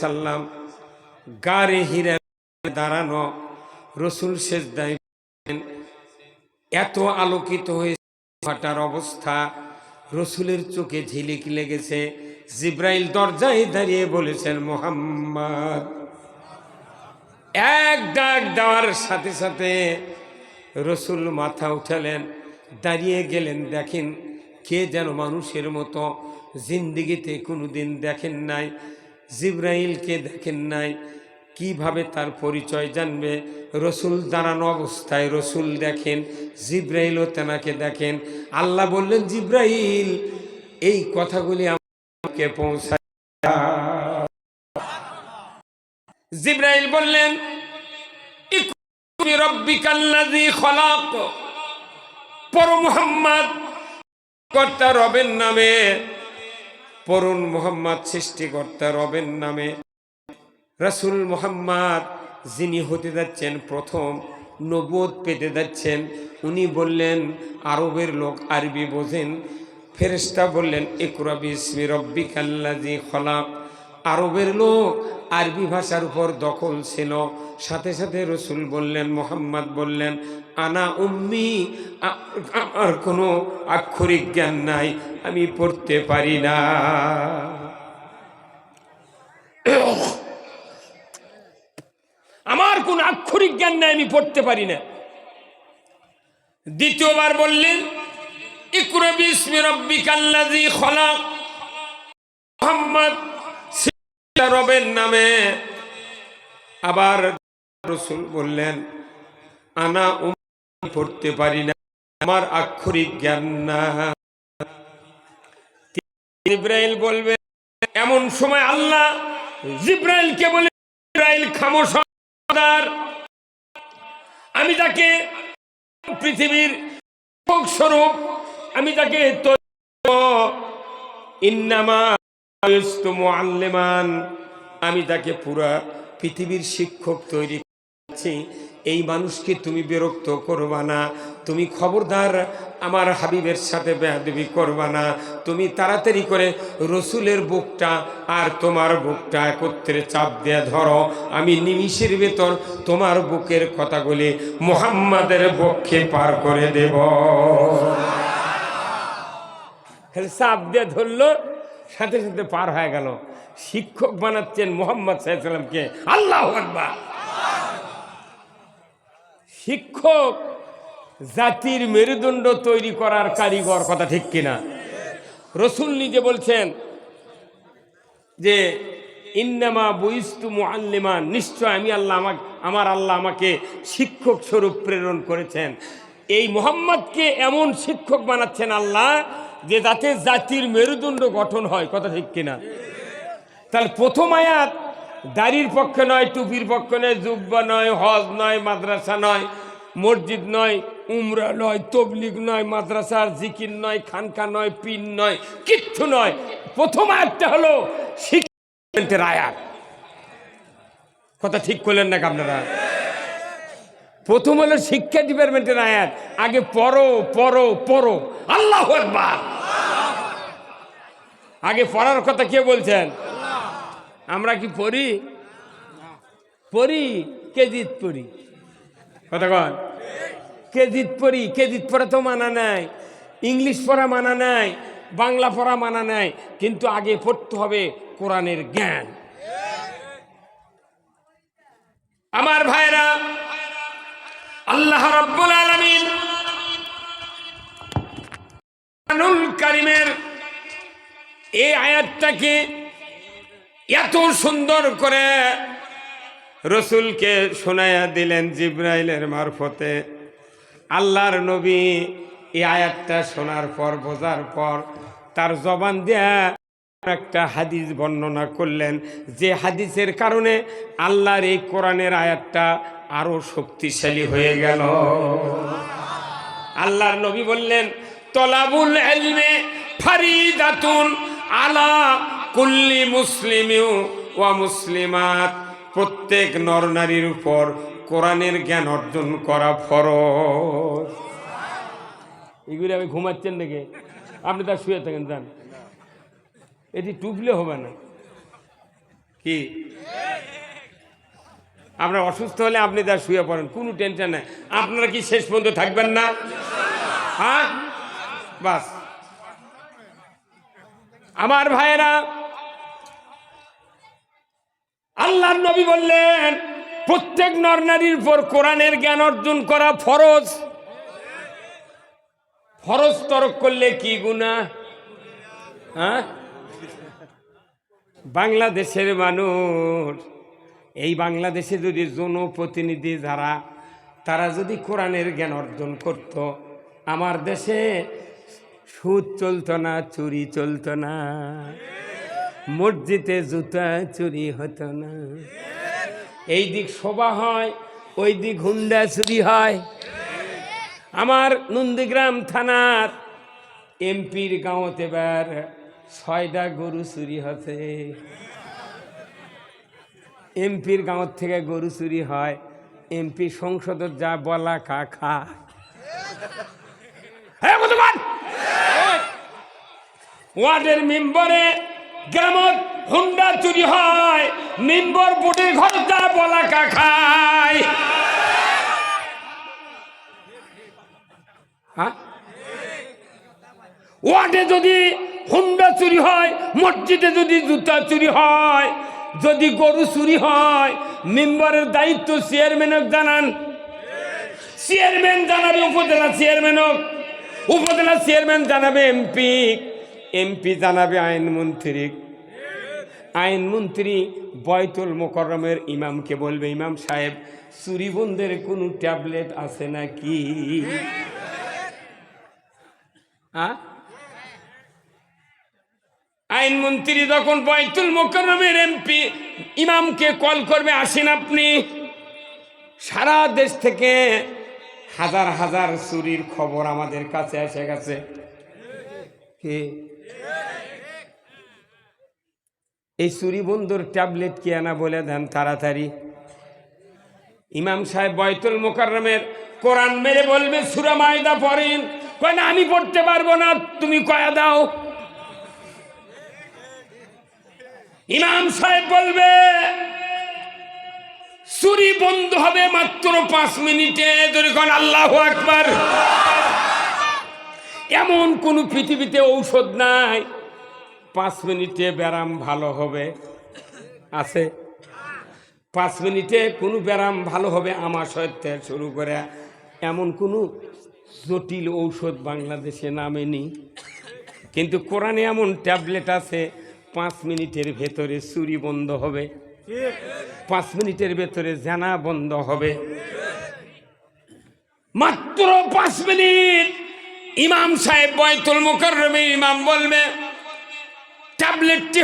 সাল্লাম হিরে দাঁড়ানো, রসুল শেষ এত আলোকিত হয়ে ফাটার অবস্থা, রসুলের চোখে ঝিলিক লেগেছে, জিব্রাইল দরজায় দাঁড়িয়ে বলেছেন, মোহাম্মদ। এক ডাক দেওয়ার সাথে সাথে রসুল মাথা উঠালেন, দাঁড়িয়ে গেলেন, দেখেন কে যেন মানুষের মতো জিন্দিগিতে কোনোদিন দেখেন নাই। জিব্রাইলকে দেখেন নাই, কীভাবে তার পরিচয় জানবে? রসুল দাঁড়ানো অবস্থায় রসুল দেখেন, জিব্রাইলও তেনাকে দেখেন। আল্লাহ বললেন, জিব্রাইল, এই কথাগুলি আমাকে পৌঁছায় জিব্রাইল বললেন পর মুহাম্মদ কর্তা রবের নামে পরুন মোহাম্মদ সৃষ্টিকর্তা রবের নামে। রাসুল মোহাম্মদ যিনি হতে যাচ্ছেন প্রথম নবোধ পেতে যাচ্ছেন, উনি বললেন, আরবের লোক আরবি বোঝেন। ফেরেশতা বললেন একুরাবি স্মিরব্বিক আল্লাজি খলাক। আরবের লোক আরবি ভাষার উপর দখল ছিল। সাথে সাথে রসুল বললেন, মোহাম্মদ বললেন, আনা উম্মি আমার কোনো আক্ষরিক জ্ঞান নাই, আমি পড়তে পারি না। আমার কোন আক্ষরিক জ্ঞান নাই, আমি পড়তে পারি না। দ্বিতীয়বার বললেন, ইকরবি ইসমি রব্বিকাল্লাযী খলাক মোহাম্মদ রবের নামে। আবার রসুল বললেন, আনা উম পড়তে পারি না, আমার আক্ষরিক জ্ঞান না। ইব্রাহিল বলবে, এমন সময় আল্লাহ জিব্রাইলকে বলে ইব্রাহিল খামোশার আমি তাকে পৃথিবীর স্বরূপ, আমি তাকে ইন্নামা ইস্তু মুআল্লিমান। আমি তাকে পুরা পৃথিবীর শিক্ষক তৈরি করছি। এই মানুষকে তুমি বিরক্ত করবা না। তুমি খবরদার আমার হাবিবের সাথে বেহাদবি করবা না। তুমি তাড়াতাড়ি করে রসুলের বুকটা আর তোমার বুকটা একত্রে চাপ দেয়া ধরো। আমি নিমিষের ভেতর তোমার বুকের কথাগুলি মোহাম্মদের পক্ষে পার করে দেব। চাপ দিয়ে ধরলো, সাথে সাথে পার হয়ে গেল। শিক্ষক বানাচ্ছেন মোহাম্মদ সাল্লামকে আল্লাহ আকবার। শিক্ষক জাতির মেরুদণ্ড তৈরি করার কারিগর কথা ঠিক কিনা? রসুল নিজে বলছেন যে, ইন্নামা বইস্তু মুআল্লিমান নিশ্চয় আমি আল্লাহ আমাকে, আমার আল্লাহ আমাকে শিক্ষক স্বরূপ প্রেরণ করেছেন। এই মোহাম্মদকে এমন শিক্ষক বানাচ্ছেন আল্লাহ যে, যাতে জাতির মেরুদণ্ড গঠন হয়, কথা ঠিক কিনা? তাহলে প্রথম আয়াত দাড়ির পক্ষে নয়, টুপির পক্ষে নয়, জুব্বা নয়, হজ নয়, মাদ্রাসা নয়, মসজিদ নয়, উমরা নয়, তবলিগ নয়, মাদ্রাসার জিকির নয়, খানকা নয় পিন নয়, কিচ্ছু নয়। প্রথম আয়াতটা হলো শিক্ষার আয়াত। কথা ঠিক করলেন না আপনারা? প্রথম হলো শিক্ষা ডিপার্টমেন্টের আয়াত, আগে পড়ো পড়ো পড়ো। আল্লাহ আগে পড়ার কথা কে বলছেন? আমরা কি পড়ি? পড়ি কেজিত পড়ি? কথা কন। কেজিত পড়ি? কেজিত পড়া তো মানা নাই। ইংলিশ পড়া মানা নাই, বাংলা পড়া মানা নাই, কিন্তু আগে পড়তে হবে কোরআনের জ্ঞান। আমার ভাইরা, আল্লাহ রব্বুল আলামিন কারিমের এই আয়াতটাকে এত সুন্দর করে রসুলকে শোনাইয়া দিলেন জিব্রাইলের মারফতে। আল্লাহর নবী এই আয়াতটা শোনার পর, বোঝার পর তার জবান দেয়া একটা হাদিস বর্ণনা করলেন, যে হাদিসের কারণে আল্লাহর এই কোরআনের আয়াতটা আরও শক্তিশালী হয়ে গেল। আল্লাহর নবী বললেন, তলাবুল এলমে ফারিদাতুন আলা কুল্লি মুসলিমিউ ওয়া মুসলিমাত। প্রত্যেক নরনারীর উপর কোরআনের জ্ঞান অর্জন করা ফরজ। এগুলি আমি ঘুমাচ্ছেন নাকি আপনি তার শুয়ে থাকেন, যান। এটি টুপলে হবে না। কি? আপনার অসুস্থ হলে আপনি তার শুয়ে পড়েন, কোনো টেনশন নেই। আপনারা কি শেষ পর্যন্ত থাকবেন না? হ্যাঁ? বাস। আমার ভাইয়েরা আল্লাহ নবী বললেন, প্রত্যেক নর নারীর উপর কোরআনের জ্ঞান অর্জন করা ফরজ। ফরজ তরক করলে কি গুণা হ্যাঁ? বাংলাদেশের মানুষ, এই বাংলাদেশে যদি জনপ্রতিনিধি যারা, তারা যদি কোরআনের জ্ঞান অর্জন করত, আমার দেশে সুদ চলতো না, চুরি চলতো না। মসজিদে জুতা চুরি হতো না। এই দিক শোভা হয়, ওই দিক হুন্ডা চুরি হয়। আমার নন্দীগ্রাম থানার এমপির গাঁৱত এবার ছয়টা গরু চুরি হচ্ছে এমপির গাঁৱত থেকে গরু চুরি হয়, এমপি সংসদত যা বলা খা। খা ওয়ার্ডের মেম্বরে গ্রামত হুন্ডা চুরি হয় মেম্বর বোর্ডের ঘর যা বলা কা খায়। হ্যাঁ? ওয়ার্ডে যদি হুন্ডা চুরি হয়, মসজিদে যদি জুতা চুরি হয়, যদি গরু চুরি হয় মেম্বারের দায়িত্ব চেয়ারম্যানক জানান। চেয়ারম্যান জানাবে, উপজেলা চেয়ারম্যানক উপজেলা চেয়ারম্যান জানাবে এমপি। এমপি জানাবে আইনমন্ত্রী আইনমন্ত্রী বয়তুল মোকরমের ইমামকে বলবে, ইমাম সাহেব চুরিবন্দের কোনো ট্যাবলেট আছে নাকি? আইনমন্ত্রী যখন বয়তুল মোকরমের এমপি ইমামকে কল করবে, আসেন আপনি। সারা দেশ থেকে হাজার হাজার চুরির খবর আমাদের কাছে এসে গেছে। কে? এই চুরি বন্ধুর ট্যাবলেট কি আনা বলে দেন তাড়াতাড়ি। ইমাম সাহেব বয়তুল মোকাররমের কোরআন মেরে বলবে, সুরা মায়দা পড়েন। না, আমি পড়তে পারব না, তুমি কয়া দাও। ইমাম সাহেব বলবে চুরি বন্ধ হবে মাত্র পাঁচ মিনিটে যখন আল্লাহ আকবার। এমন কোন পৃথিবীতে ঔষধ নাই। পাঁচ মিনিটে ব্যায়াম ভালো হবে। আছে? পাঁচ মিনিটে কোনো ব্যায়াম ভালো হবে আমার সত্যি শুরু করে। এমন কোনো জটিল ঔষধ বাংলাদেশে নামে নামেনি। কিন্তু কোরআনে এমন ট্যাবলেট আছে, পাঁচ মিনিটের ভেতরে চুরি বন্ধ হবে। পাঁচ মিনিটের ভেতরে জানা বন্ধ হবে। মাত্র পাঁচ মিনিট। ইমাম সাহেব বয়তুল মুকররমে ইমাম বলবে ট্যাবলেটটি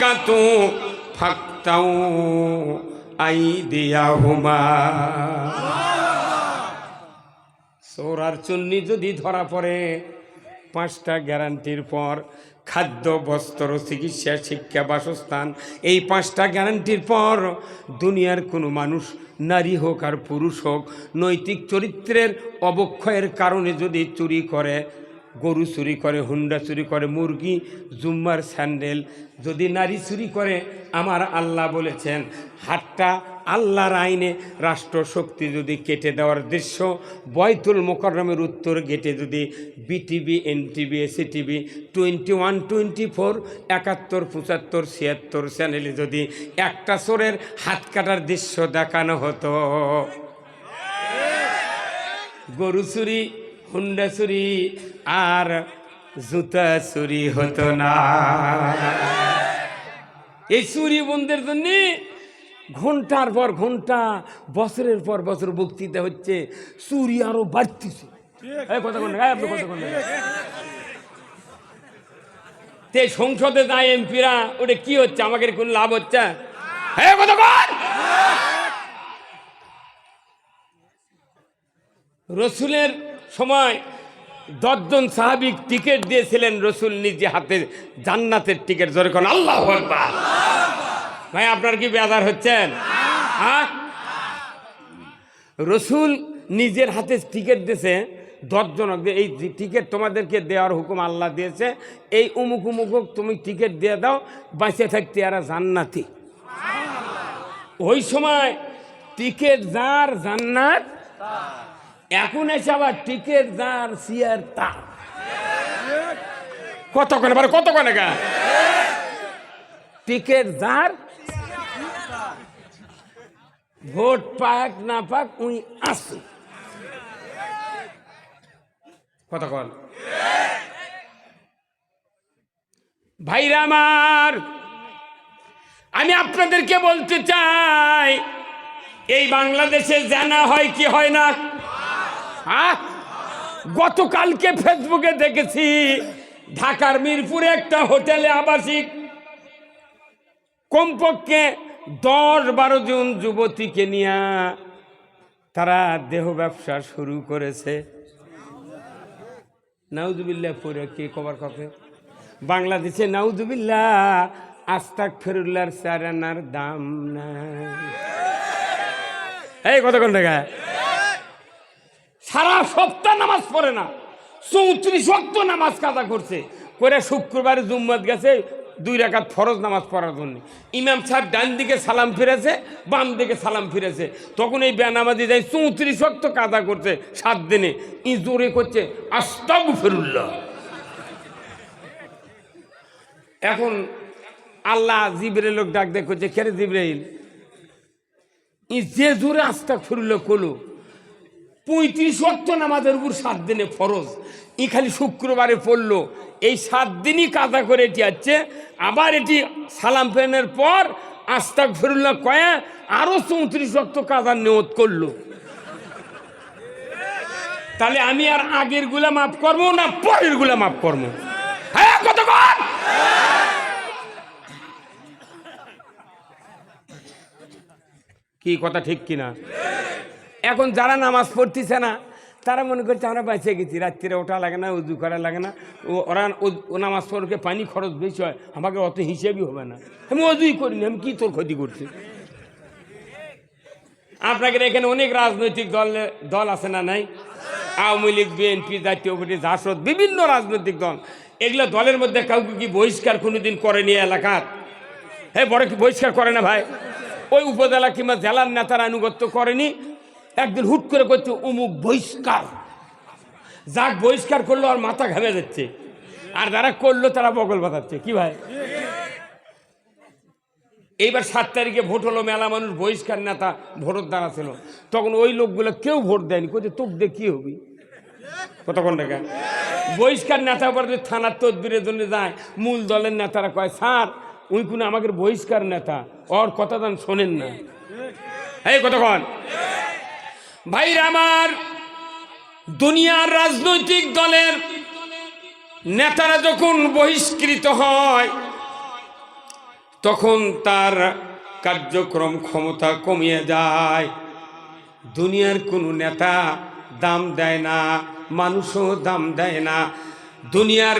কাঁতু ফাক্তাও আই দিয়া হোমা চোৰার চুন্নি যদি ধরা পড়ে পাঁচটা গ্যারান্টির পর খাদ্য, বস্ত্র, চিকিৎসা, শিক্ষা, বাসস্থান, এই পাঁচটা গ্যারান্টির পর দুনিয়ার কোনো মানুষ নারী হোক আর পুরুষ হোক, নৈতিক চরিত্রের অবক্ষয়ের কারণে যদি চুরি করে, গরু চুরি করে, হুন্ডা চুরি করে, মুরগি, জুম্মার স্যান্ডেল, যদি নারী চুরি করে, আমার আল্লাহ বলেছেন, হাতটা আল্লাহর আইনে রাষ্ট্র শক্তি যদি কেটে দেওয়ার দৃশ্য বয়তুল মোকরমের উত্তর গেটে যদি BTV NTV SATV twenty one twenty four একাত্তর, পঁচাত্তর, ছিয়াত্তর চ্যানেলে যদি একটা চোরের হাত কাটার দৃশ্য দেখানো হতো। গরু চুরি, হুন্ডা চুরি আর জুতা চুরি হতো না। এই চুরি বন্ধের জন্য ঘণ্টার পর ঘণ্টা বছরের পর বছর বক্তৃতা হচ্ছে চুরি আরও বাড়তেছে। তে সংসদে যায় এমপিরা ওটা কি হচ্ছে? আমাকে কোন লাভ হচ্ছে? হ্যাঁ রসুলের সময় দশজন সাহাবিক টিকিট দিয়েছিলেন রসুল নিজে হাতে জান্নাতের টিকিট জোরে কোন আল্লাহ ভাই, আপনার কি বেজার হচ্ছেন? হ্যাঁ? রসুল নিজের হাতে টিকিট দিয়েছে, দশজনক দিয়ে। এই টিকিট তোমাদেরকে দেওয়ার হুকুম আল্লাহ দিয়েছে, এই উমুক উমুক তুমি টিকিট দিয়ে দাও বাঁচে থাকতে এরা জান্নাতি। ওই সময় টিকিট যার জান্নাত, এখন এসে আবার টিকিট যার সিয়ার তার। কত করে মানে কত করে গা টিকিট যার ভোট পাক না পাক উনি আসুন। কতক্ষণ ভাইরা আমার, আমি আপনাদেরকে বলতে চাই, এই বাংলাদেশে জানা হয় কি হয় না? হ্যাঁ? গতকালকে ফেসবুকে দেখেছি, ঢাকার মিরপুরে একটা হোটেলে আবাসিক, কমপক্ষে দশ বারো জন যুবতীকে নিয়ে তারা দেহ ব্যবসা শুরু করেছে। নাউজুবিল্লাহ পরে কে কবার কথা বাংলাদেশে নাউজুবিল্লাহ আস্তাক ফেরুল্লার চারানার দাম এই কতক্ষণ দেখা সারা সপ্তাহ নামাজ পড়ে না। চৌত্রিশ অক্ত নামাজ কাদা করছে। করে শুক্রবারে জুম্মত গেছে দুই রাকাত ফরজ নামাজ পড়ার জন্য। ইমাম সাহেব ডান দিকে সালাম ফিরেছে, বাম দিকে সালাম ফিরেছে। তখন এই বেনামাজি যাই চৌত্রিশ অক্ত কাদা করছে সাত দিনে। ই জোরে করছে আস্তাব ফিরুল্লাহ এখন আল্লাহ জিবরের লোক ডাক দেখ করছে কেরে জিবরাইল ই যে জোরে আস্তাক ফিরুল্লাহ করল, পঁয়ত্রিশ অক্ট নামাজের উপর সাত দিনে ফরজ। ই খালি শুক্রবারে পড়ল এই সাত দিনই কাদা করে এটি আছে। আবার এটি সালাম ফেনের পর আস্তাক ফেরুল্লাহ কয়া আরও চৌত্রিশ অক্ট কাদার নিয়ত করল। তাহলে আমি আর আগেরগুলা মাফ করব না পরেরগুলা মাফ করব? হ্যাঁ কতক্ষণ কি কথা ঠিক কিনা? এখন যারা নামাজ পড়তেছে না তারা মনে করছে, আমরা বেঁচে গেছি, রাত্রিরে ওঠা লাগে না, উজু করা লাগে না। ওরা নামাজ পড়কে পানি খরচ বেশি হয়, আমাকে অত হিসেবই হবে না। আমি অজুই করিনি, আমি কি তোর ক্ষতি করছি? আপনাদের এখানে অনেক রাজনৈতিক দল দল আছে না নাই? আওয়ামী লীগ, বিএনপি, জাতীয় পার্টি, জাসদ, বিভিন্ন রাজনৈতিক দল। এগুলো দলের মধ্যে কাউকে কি বহিষ্কার কোনোদিন করেনি এলাকার? হ্যাঁ বড় কি বহিষ্কার করে না ভাই? ওই উপজেলা কিংবা জেলার নেতারা আনুগত্য করেনি একদিন হুট করে করছে অমুক বহিষ্কার। যাক, বহিষ্কার করল, আর মাথা ঘামে যাচ্ছে। আর যারা করল, তারা বগল বাঁধাচ্ছে। কি ভাই? এইবার সাত তারিখে ভোট হলো, মেলা মানুষ বহিষ্কার নেতা ভোটের দ্বারা ছিল তখন ওই লোকগুলো কেউ ভোট দেয়নি। কোথায় তোক দিয়ে কি হবি? কতক্ষণ টাকা? বহিষ্কার নেতা পরে থানার তদবিরের জন্য যায়। মূল দলের নেতারা কয়, স্যার, উনি কোনো আমাদের বহিষ্কার নেতা। ওর কথা দান শোনেন না। এই কতক্ষণ ভাইরা আমার, দুনিয়ার রাজনৈতিক দলের নেতারা যখন বহিষ্কৃত হয়, তখন তার কার্যক্রম ক্ষমতা কমিয়ে যায়। দুনিয়ার কোনো নেতা দাম দেয় না, মানুষও দাম দেয় না। দুনিয়ার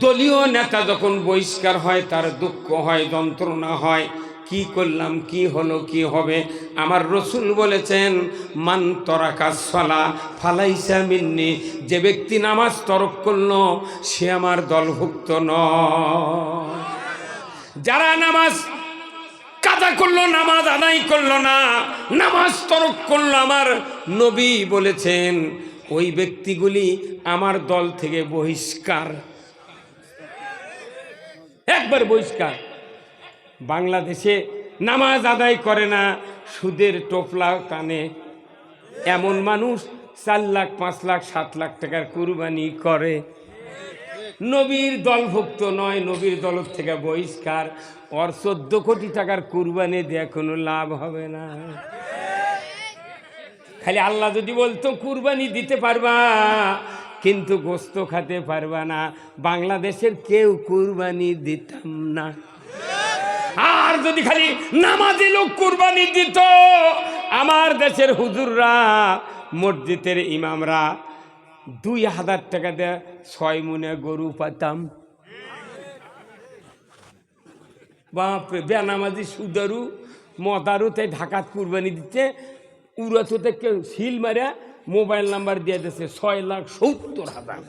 দলীয় নেতা যখন বহিষ্কার হয়, তার দুঃখ হয়, যন্ত্রণা হয় কি করলাম, কি হলো, কি হবে? আমার রসুল বলেছেন, মান তরাকা সলা ফালাইসা মিন্নি যে ব্যক্তি নামাজ তরক করল, সে আমার দলভুক্ত নয়। যারা নামাজ কাজা করল, নামাজ আদায় করল না, নামাজ তরক করল, আমার নবী বলেছেন, ওই ব্যক্তিগুলি আমার দল থেকে বহিষ্কার। একবার বহিষ্কার। বাংলাদেশে নামাজ আদায় করে না, সুদের টোপলা টানে। এমন মানুষ চার লাখ, পাঁচ লাখ, সাত লাখ টাকার কুরবানি করে। নবীর দলভুক্ত নয়, নবীর দল থেকে বহিষ্কার। ওর চোদ্দ কোটি টাকার কুরবানি দেওয়া কোনো লাভ হবে না। খালি আল্লাহ যদি বলতো, কুরবানি দিতে পারবা, কিন্তু গোস্ত খাতে পারবা না। বাংলাদেশের কেউ কুরবানি দিতাম না। আর যদি খালি নামাজি লোক কুরবানি দিত, আমার দেশের হুজুররা, মসজিদের ইমামরা, দুই হাজার টাকা দিয়ে ছয় মনে গরু পাতাম। বাপরে, বেনামাজি সুদারু মদারু তাই ঢাকাত কুরবানি দিচ্ছে উড়াতে কেউ শিল মারা, মোবাইল নাম্বার দিয়ে দিচ্ছে ছয় লাখ সত্তর হাজার।